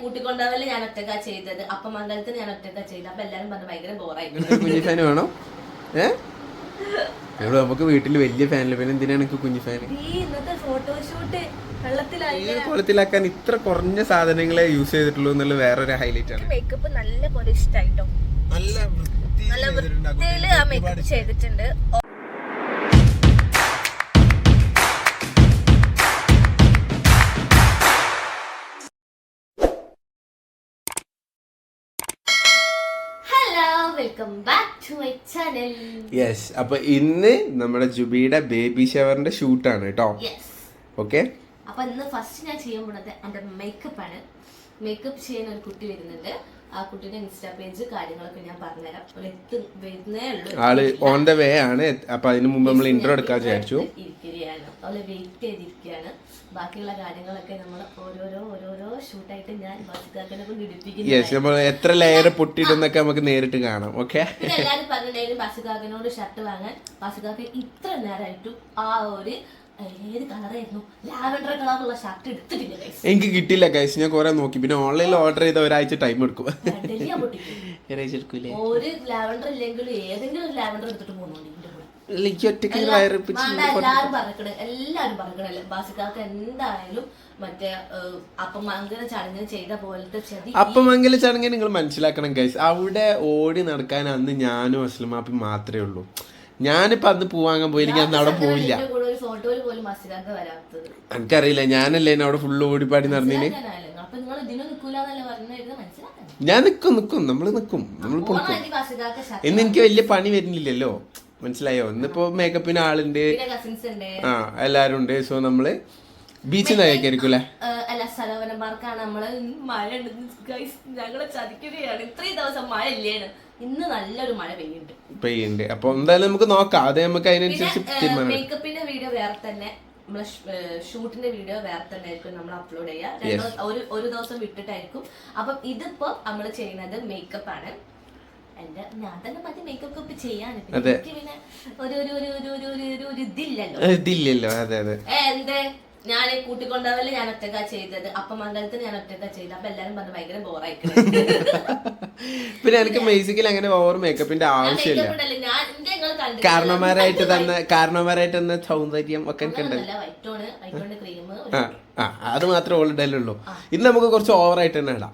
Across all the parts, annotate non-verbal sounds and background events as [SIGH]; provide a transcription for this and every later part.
കൂട്ടിക്കൊണ്ടാവൽ ഞാൻ ഒറ്റക്കാ ചെയ്തത്. അപ്പം മംഗലത്തിന് ഞാൻ ഒറ്റക്കാ ചെയ്തത് അപ്പൊ എല്ലാരും പറഞ്ഞു ഭയങ്കര ബോറായി. കുഞ്ഞു ഫാൻ വേണോ? ഏ? ഇവിടെ നമുക്ക് വീട്ടിൽ വലിയ ഫാനില്ല. പിന്നെ എന്തിനാണ് എനിക്ക് കുഞ്ഞു ഫാൻ ഈ ഇന്നത്തെ ഫോട്ടോഷൂട്ട് വെള്ളത്തിലായി. കുളത്തിലാക്കാൻ ഇത്ര കുറഞ്ഞ സാധനങ്ങളെ യൂസ് ചെയ്തിട്ടുള്ളൂ എന്നുള്ള വേറൊരു ഹൈലൈറ്റ് ആണ്. മേക്കപ്പ് നല്ല പോലെ ഇഷ്ടായിട്ടോ? നല്ല നല്ല വൃത്തിയിൽ ആ മേക്കപ്പ് ചെയ്തിട്ടുണ്ട്. Welcome back to my channel yes അപ്പൊ ഇന്ന് നമ്മുടെ ജുബിയുടെ ബേബി ഷവറിന്റെ ഷൂട്ടാണ് കേട്ടോ യെസ് ഓക്കെ അപ്പൊ ഇന്ന് ഫസ്റ്റ് ഞാൻ ചെയ്യാൻ പോണത് എന്റെ മേക്കപ്പ് ആണ്. മേക്കപ്പ് ചെയ്യാൻ ഒരു കുട്ടി വരുന്നുണ്ട്. ആ കുട്ടിയുടെ ഇൻസ്റ്റാ പേജ് കാര്യങ്ങളൊക്കെ ഞാൻ പറഞ്ഞുതരാം. എത്ത് വരുന്നേ ഉള്ളൂ. ആൾ ഓൺ ദ വേ ആണ്. അപ്പൊ അതിന് മുമ്പ് നമ്മൾ ഇൻട്രോ എടുക്കാൻ വിചാരിച്ചു. ഇരിക്കുകയാണ്. അവളെ വെയിറ്റ് ചെയ്തിരിക്കുകയാണ്. ബാക്കിയുള്ള കാര്യങ്ങളൊക്കെ നമ്മൾ ഓരോരോ ഓരോരോ ഷൂട്ടായിട്ട് ഞാൻ ബസ്സുകാരനെ കൊണ്ട് യെസ് നമ്മൾ എത്ര ലെയർ പൊട്ടിയിടുന്നൊക്കെ നമുക്ക് നേരിട്ട് കാണാം. ഓക്കെ പിന്നെ എല്ലാരും പറഞ്ഞിട്ടുണ്ടായിരുന്നു ബസ്സുകാരനോട് ഷർട്ട് വാങ്ങാൻ. ബസ്സുകാർക്ക് ഇത്ര നേരമായിട്ടും ആ ഒരു ഏത് കളറായിരുന്നു? ലാവൻഡർ കളറുള്ള ഷർട്ട് എടുത്തിട്ടില്ല. എനിക്ക് കിട്ടില്ല കൈസ് ഞാൻ കുറെ നോക്കി. പിന്നെ ഓൺലൈനിൽ ഓർഡർ ചെയ്ത ഒരാഴ്ച ടൈം എടുക്കും. ഒരാഴ്ച എടുക്കൂലേ? ഒരു ലാവൻഡർ ഇല്ലെങ്കിലും ഏതെങ്കിലും ഒരു ലാവൻഡർ എടുത്തിട്ട് ഒറ്റയ്ക്ക് എല്ലാവരും പറക്കണേ പറക്കണല്ലേ ബാസിക്കാർക്ക് എന്തായാലും മറ്റേ ചെയ്ത പോലത്തെ ചതി അപ്പമംഗല ചടങ്ങ് നിങ്ങൾ മനസ്സിലാക്കണം ഗൈസ് അവിടെ ഓടി നടക്കാൻ അന്ന് ഞാനും അസ്ലമാപ്പി മാത്രമേ ഉള്ളൂ. ഞാനിപ്പോ അന്ന് പൂവാങ്ങാൻ പോയി എനിക്ക് അന്ന് അവിടെ പോവില്ല. എനിക്കറിയില്ല ഞാനല്ലേ അവിടെ ഫുള്ള് ഓടിപ്പാടി നടന്നിന്? ഞാൻ നിൽക്കും നിൽക്കും നമ്മൾ നിൽക്കും നമ്മൾ പൊളിക്കും. ഇന്ന് എനിക്ക് വലിയ പണി വരുന്നില്ലല്ലോ. മനസ്സിലായോ? ഇന്നിപ്പോ മേക്കപ്പിന് ആളുണ്ട്. ആ എല്ലാരും ഉണ്ട്. സോ നമ്മൾ ബീച്ചിൽ നിന്ന് കഴിക്കായിരിക്കും അല്ലേ? അല്ല സരോവരം പാർക്കാണ് നമ്മൾ മഴ ഞങ്ങളെ ചതിക്കുകയാണ്. ഇത്രയും ദിവസം മഴ ഇല്ലേണ് ഇന്ന് നല്ലൊരു മഴ പെയ്യുന്നുണ്ട്. പെയ്യുന്നുണ്ട്. അപ്പൊ എന്തായാലും നമുക്ക് നോക്കാം. അത് നമുക്ക് അതിനനുസരിച്ച് മേക്കപ്പിന്റെ വീഡിയോ വേറെ തന്നെ. നമ്മളെ ഷൂട്ടിന്റെ വീഡിയോ വേറെ തന്നെ ആയിരിക്കും നമ്മൾ അപ്ലോഡ് ചെയ്യുക. ഒരു ഒരു ദിവസം വിട്ടിട്ടായിരിക്കും. അപ്പം ഇതിപ്പോ നമ്മൾ ചെയ്യുന്നത് മേക്കപ്പ് ആണ് എന്റെ ഞാൻ തന്നെ മറ്റേ മേക്കപ്പ് ഒക്കെ ചെയ്യാൻ പിന്നെ ഒരു ഒരു ഒരു ഒരു ഒരു ഒരു ഇതില്ലല്ലോ. ഇതില്ലല്ലോ. അതെ അതെ. എന്തേ? ഞാൻ കൂട്ടിക്കൊണ്ടാവല്ലേ ഞാൻ ഒറ്റക്കാ ചെയ്തത്. അപ്പൊ മംഗലത്തിന് ഞാൻ ഒറ്റക്കാ ചെയ്തത്. അപ്പൊ എല്ലാരും പറഞ്ഞു ഭയങ്കര ബോറായി പിന്നെ എനിക്ക് ബേസിക്കലി അങ്ങനെ ഓവർ മേക്കപ്പിന്റെ ആവശ്യമില്ല. കാരണവന്മാരായിട്ട് തന്നെ കാരണവന്മാരായിട്ട് തന്നെ സൗന്ദര്യം ഒക്കെ അത് മാത്രമേ ഓൾറെഡി ഉള്ളൂ ഇന്ന് നമുക്ക് കുറച്ച് ഓവർ ആയിട്ട് തന്നെ ഇടാം.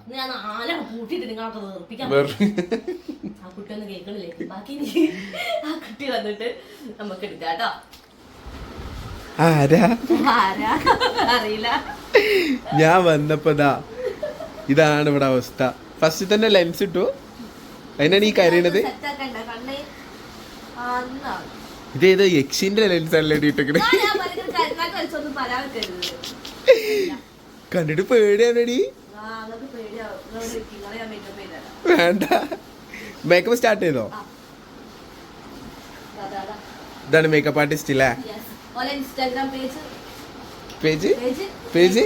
ആ കുട്ടി വന്നിട്ട് നമുക്ക് എടുക്കാം കേട്ടോ. ആരാ? അറിയില്ല. ഞാൻ വന്നപ്പോ ഇതാണ് ഇവിടെ അവസ്ഥ. ഫസ്റ്റ് തന്നെ ലെൻസ് ഇട്ടു. അതിനാണ് ഈ കരയണത്. ഇതേത് യക്ഷിന്റെ ലെൻസ് അല്ലേ ഇട്ടിട്ട് കണ്ടിട്ട് പേടിയാണെടി. വേണ്ട. മേക്കപ്പ് സ്റ്റാർട്ട് ചെയ്തോ? ഇതാണ് മേക്കപ്പ് ആർട്ടിസ്റ്റ് അല്ലേ ഓലെ Instagram page. Page? Page?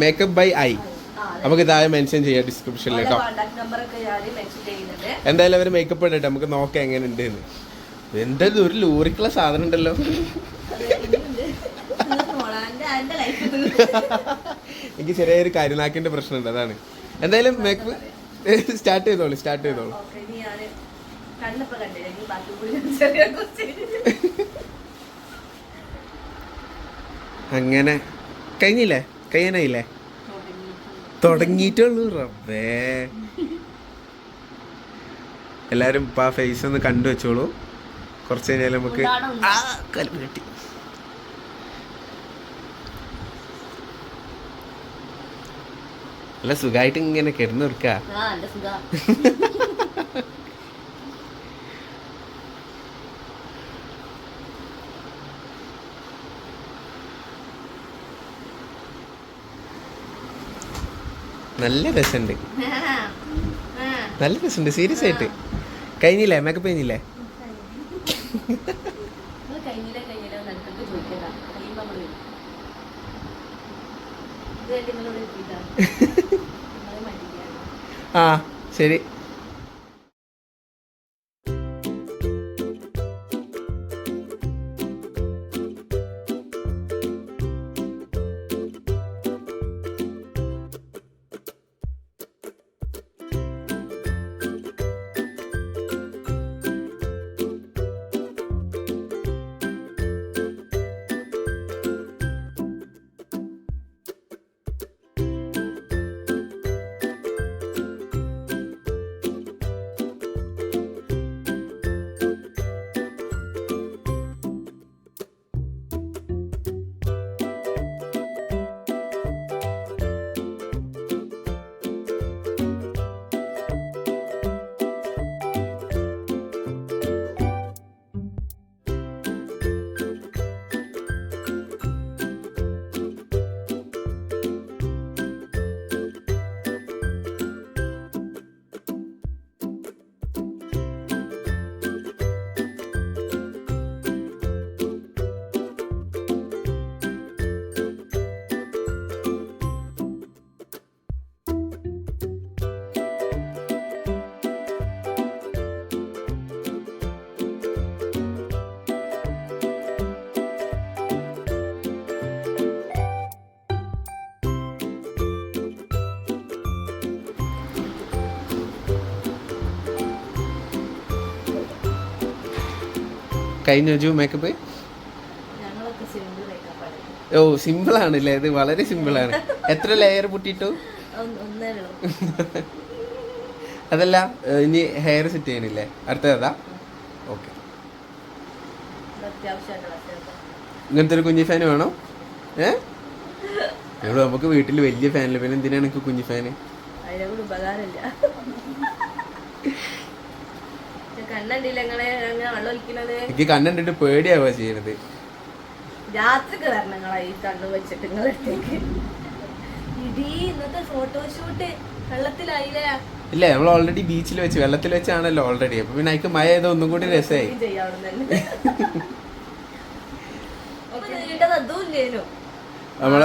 Makeup by I. നമുക്ക് താഴെ മെൻഷൻ ചെയ്യാം ഡിസ്ക്രിപ്ഷനിൽ കേട്ടോ എന്തായാലും അവർ മേക്കപ്പ് ഇടട്ടെ. നമുക്ക് നോക്കാം എങ്ങനെ ഉണ്ട് എന്താ ഒരു ലോറിക്കുള്ള സാധനം ഉണ്ടല്ലോ. എനിക്ക് ചെറിയൊരു കരുനാക്കിന്റെ പ്രശ്നമുണ്ട് അതാണ്. എന്തായാലും മേക്കപ്പ് സ്റ്റാർട്ട് ചെയ്തോളൂ സ്റ്റാർട്ട് ചെയ്തോളൂ. അങ്ങനെ. കഴിഞ്ഞില്ലേ? കഴിയാനായില്ലേ? തുടങ്ങിയിട്ടുള്ളൂ റബ്ബേ. എല്ലാരും ഇപ്പൊ ആ ഫേസ് ഒന്ന് കണ്ടു വെച്ചോളൂ കുറച്ച് കഴിഞ്ഞാൽ നമുക്ക് ആ കലിപ്പ് കിട്ടി നല്ല സുഖമായിട്ട് ഇങ്ങനെ കിടന്നു നിൽക്ക. നല്ല രസമുണ്ട്. നല്ല രസമുണ്ട് സീരിയസ് ആയിട്ട്. കഴിഞ്ഞില്ലേ? മേക്കപ്പ് കഴിഞ്ഞില്ലേ നിങ്ങൾ കഴിഞ്ഞില്ല, കഴിഞ്ഞില്ല എന്ന് ഇടയ്ക്കിടയ്ക്ക് ചോദിക്കണ്ട. കഴിയുമ്പോ നമ്മൾ വരും. ഇത് കണ്ടിട്ട് നിങ്ങളിവിടെ എത്തിയിട്ടാ? നിങ്ങൾ മടിയാണ്. [LAUGHS] ആ ശരി. കഴിഞ്ഞ ജു മേക്കപ്പ് ഓ സിമ്പിൾ ആണല്ലേ? ഇത് വളരെ സിമ്പിൾ ആണ്. എത്ര ലെയർ പൊട്ടിട്ടു അതല്ല ഇനി ഹെയർ സെറ്റ് ചെയ്യണില്ലേ? അടുത്തതാ ഓക്കെ. ഇങ്ങനത്തെ ഒരു കുഞ്ഞി ഫാൻ വേണോ? ഏ? ഇവിടെ നമുക്ക് വീട്ടിൽ വലിയ ഫാനില്ല പിന്നെ എന്തിനാണ് എനിക്ക് കുഞ്ഞി ഫാന് ഉപകാരമില്ല കണ്ണണ്ടില്ല നിങ്ങളെ അങ്ങനെ വെള്ളം ഒലിക്കണത് എനിക്ക് കണ്ണണ്ടിട്ട് പേടിയാവുക ചെയ്യണത്. രാത്രിക്ക് വരണം നിങ്ങളെ ഈ കണ്ണു വെച്ചിട്ട് നിങ്ങളടുത്തേക്ക്. ഇടീ ഇന്നത്തെ ഫോട്ടോഷൂട്ട് വെള്ളത്തിലായില്ലേ? ഇല്ല നമ്മൾ ഓൾറെഡി ബീച്ചിൽ വെച്ച് വെള്ളത്തിൽ വെച്ചാണല്ലോ ഓൾറെഡി അപ്പൊ പിന്നെ അതിക്ക് മഴ ചെയ്ത ഒന്നും കൂടി രസമായി നമ്മൾ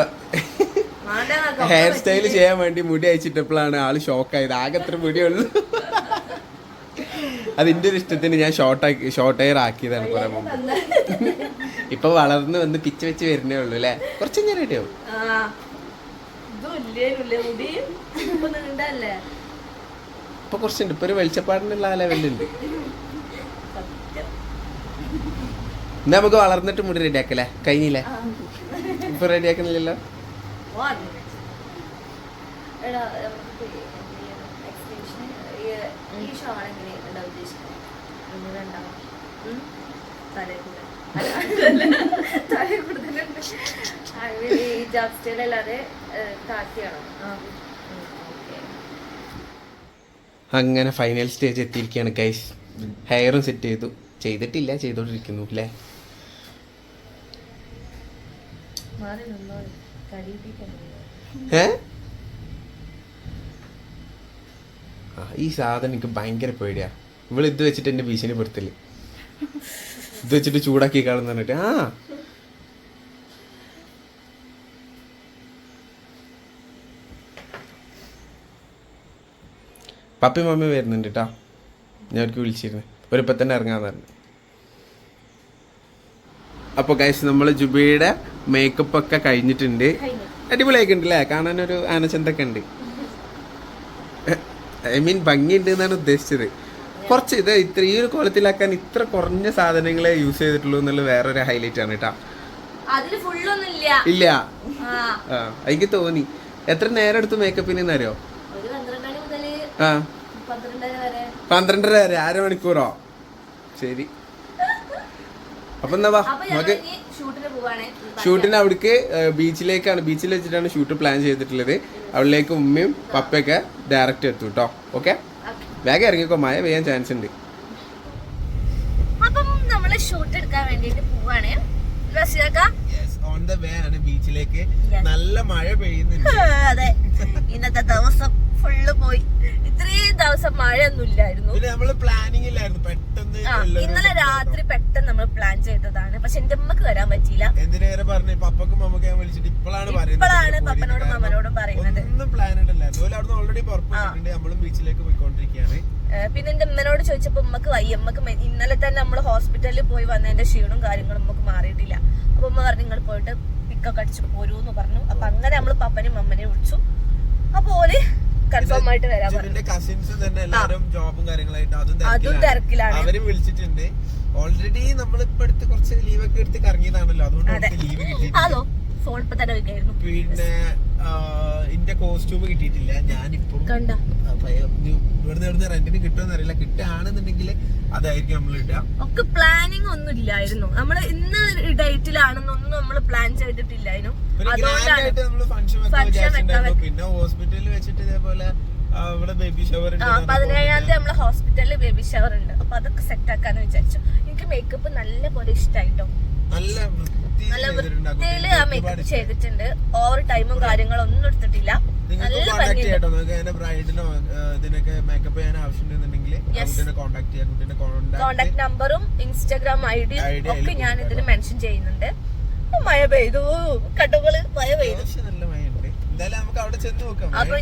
ഹെയർ സ്റ്റൈൽ ചെയ്യാൻ വേണ്ടി മുടി അയച്ചിട്ടപ്പോഴാണ് ആൾ ഷോക്കായത് ആകെ എത്ര മുടിയുള്ളൂ. അതിന്റെ ഒരു ഇഷ്ടത്തിന് ഞാൻ ഷോർട്ട് ആക്കി ഷോർട്ട് ഹെയർ ആക്കിയതാണ് കുറെ മുമ്പ്. ഇപ്പൊ വളർന്ന് വന്ന് പിച്ച് വെച്ച് വരുന്നേ ഉള്ളൂ അല്ലേ? കുറച്ച് ഞാൻ മുടി? ഇപ്പൊ കുറച്ചുണ്ട്. ഇപ്പൊ ഒരു വെളിച്ചപ്പാടിനുള്ള ആ ലെവലുണ്ട് എന്നാ നമുക്ക് വളർന്നിട്ട് മുടി റെഡി ആക്കല്ലേ? കഴിഞ്ഞില്ലേ? ഇപ്പൊ റെഡി ഈ ഉദ്ദേശിക്കുന്നത്. തലേ കൂടെ അതിൽ ഈ ജാബ് സ്റ്റൈൽ അല്ലാതെ താത്തിയാണോ അങ്ങനെ ഫൈനൽ സ്റ്റേജ് എത്തിയിരിക്കുകയാണ് ഗൈസ് ഹെയറും സെറ്റ് ചെയ്തു. ചെയ്തിട്ടില്ല ചെയ്തോണ്ടിരിക്കുന്നു അല്ലേ മാറി നിന്നോ കടിയിപ്പിക്കണ്ടേ ഏ ആ ഈ സാധനം എനിക്ക് ഭയങ്കര പേടിയാ. ഇവൾ ഇത് വെച്ചിട്ട് എന്നെ ഭീഷണിപ്പെടുത്തൽ. ഇത് വെച്ചിട്ട് ചൂടാക്കി കാണുന്ന പറഞ്ഞിട്ട് ആ. പപ്പി മമ്മി വരുന്നുണ്ട് കേട്ടോ ഞാൻ അവർക്ക് വിളിച്ചിരുന്നു. ഒരിപ്പം തന്നെ ഇറങ്ങാന്ന് പറഞ്ഞു. അപ്പോൾ ഗൈസ് നമ്മൾ ജുബിയുടെ മേക്കപ്പ് ഒക്കെ കഴിഞ്ഞിട്ടുണ്ട്. അടിപൊളിയൊക്കെ ഉണ്ട് അല്ലേ കാണാനൊരു ആനച്ചന്തൊക്കെ ഉണ്ട്. ഐ മീൻ ഭംഗിയുണ്ട് എന്നാണ് ഉദ്ദേശിച്ചത്. കുറച്ച് ഇത് ഇത്ര ഈ ഒരു കോലത്തിലാക്കാൻ ഇത്ര കുറഞ്ഞ സാധനങ്ങളെ യൂസ് ചെയ്തിട്ടുള്ളൂ എന്നുള്ള വേറൊരു ഹൈലൈറ്റ് ആണ് കേട്ടോ ഇല്ല. എനിക്ക് തോന്നി. എത്ര നേരം എടുത്തു മേക്കപ്പിന് അറിയോ ആ. പന്ത്രണ്ടര വരെ. അരമണിക്കൂറോ? ശരി. അപ്പൊ എന്താ നമുക്ക് ഷൂട്ടിന് പോവാണ്. ഷൂട്ടിന് അവിടേക്ക് ബീച്ചിലേക്കാണ് ബീച്ചിൽ വെച്ചിട്ടാണ് ഷൂട്ട് പ്ലാൻ ചെയ്തിട്ടുള്ളത്. അവിടേക്ക് ഉമ്മയും പപ്പയൊക്കെ ഡയറക്റ്റ് എത്തും കേട്ടോ ഓക്കെ വേഗം ഇറങ്ങിക്കോ മഴ പെയ്യാൻ ചാൻസ് ഉണ്ട്. അപ്പം നമ്മൾ ഷൂട്ട് എടുക്കാൻ പോവാണ്. റസിയാക്ക ഓൺ ദ വേ ആണ് ബീച്ചിലേക്ക്. നല്ല മഴ പെയ്യുന്നുണ്ട്. [LAUGHS] അതെ. ഇന്നത്തെ ദിവസം ഫുള്ള് പോയി. ദിവസം മഴയൊന്നും ഇല്ലായിരുന്നു. ഇന്നലെ രാത്രി പെട്ടെന്ന് നമ്മൾ പ്ലാൻ ചെയ്തതാണ്. പക്ഷെ എന്റെ അമ്മയ്ക്ക് വരാൻ പറ്റിയില്ല. ഇപ്പോഴാണ് പപ്പനോടും. മമ്മനോടും പറയുന്നത്. പിന്നെ എന്റെ അമ്മനോട് ചോദിച്ചപ്പോ ഉമ്മക്ക് വൈ അമ്മയ്ക്ക് ഇന്നലെ തന്നെ നമ്മൾ ഹോസ്പിറ്റലിൽ പോയി വന്നതിന്റെ ക്ഷീണവും കാര്യങ്ങളും നമുക്ക് മാറിയിട്ടില്ല. അപ്പൊ ഉമ്മ പറഞ്ഞു നിങ്ങൾ പോയിട്ട് പിക്കൊക്കെ അടിച്ചു പോരൂന്ന് പറഞ്ഞു. അപ്പൊ അങ്ങനെ നമ്മൾ പപ്പനെയും അമ്മനെയും വിളിച്ചു. അപ്പൊ ഓൽ കൺഫേം ആയിട്ട് വരാൻ അതും തിരക്കിലാണ്. അവരും വിളിച്ചിട്ടുണ്ട്. ഓൾറെഡി നമ്മളിപ്പോ എടുത്ത് കുറച്ച് ലീവൊക്കെ എടുത്ത് കറങ്ങിയതാണല്ലോ. അതുകൊണ്ട് ലീവ് കിട്ടി ഫോൺ ഇപ്പൊ തന്നെ പിന്നെ കോസ്റ്റ്യൂം കിട്ടിയിട്ടില്ല. ഞാനിപ്പോഴും ഇവിടുന്ന് ഇവിടുന്ന് റെന്റിന് കിട്ടുമെന്ന് അറിയില്ല. കിട്ടുകയാണെന്നുണ്ടെങ്കിൽ അതായിരിക്കും നമ്മൾ ഇടുക. ഒക്കെ പ്ലാനിങ് ഒന്നും ഇല്ലായിരുന്നു. നമ്മൾ ഇന്ന് ഡേറ്റിലാണെന്നൊന്നും നമ്മൾ പ്ലാൻ ചെയ്തിട്ടില്ലായിരുന്നു. പിന്നെ ഹോസ്പിറ്റലിൽ വെച്ചിട്ട് ഇതേപോലെ ഇവിടെ ബേബി ഷവർ പതിനേഴാം തീയതി നമ്മൾ ഹോസ്പിറ്റലിൽ ബേബി ഷവർ ഉണ്ട് അപ്പൊ അതൊക്കെ സെറ്റ് ആക്കാന്ന് വിചാരിച്ചു. എനിക്ക് മേക്കപ്പ് നല്ല പോലെ ഇഷ്ടായിട്ടോ? നല്ല നല്ല. വൃത്തിയിൽ ആ മേക്കപ്പ് ചെയ്തിട്ടുണ്ട്. ഓവർ ടൈമും കാര്യങ്ങളും ഒന്നും എടുത്തിട്ടില്ല. നല്ല കോണ്ടാക്ട് നമ്പറും ഇൻസ്റ്റാഗ്രാം ഐ ഡിയും ID ഒക്കെ ഞാൻ ഇതിൽ മെൻഷൻ ചെയ്യുന്നുണ്ട്. മഴ പെയ്തു. കട്ടുകൾ മഴ പെയ്തു നല്ല മഴയുണ്ട് എന്തായാലും നമുക്ക് അവിടെ ചെന്ന് നോക്കാം അപ്പൊ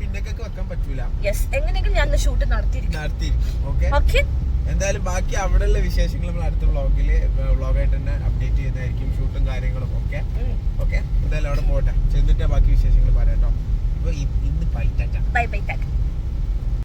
പിന്നൊക്കെ വെക്കാൻ പറ്റൂല. യെസ് എങ്ങനെയെങ്കിലും ഞാൻ ഷൂട്ട് നടത്തിയിരിക്കും. നടത്തിയിരിക്കും. ഓക്കെ ഓക്കെ എന്തായാലും ബാക്കി അവിടെയുള്ള വിശേഷങ്ങൾ നമ്മൾ അടുത്ത വ്ളോഗിൽ വ്ളോഗായിട്ട് തന്നെ അപ്ഡേറ്റ് ചെയ്യുന്നതായിരിക്കും ഷൂട്ടും കാര്യങ്ങളും. ഒക്കെ ഓക്കെ എന്തായാലും അവിടെ പോട്ടെ. ചെന്നിട്ട് ബാക്കി വിശേഷങ്ങൾ പറയാം കേട്ടോ ഇപ്പൊ ഇന്ന് പൈറ്റാറ്റ ബൈ ബൈ ടാക്ക്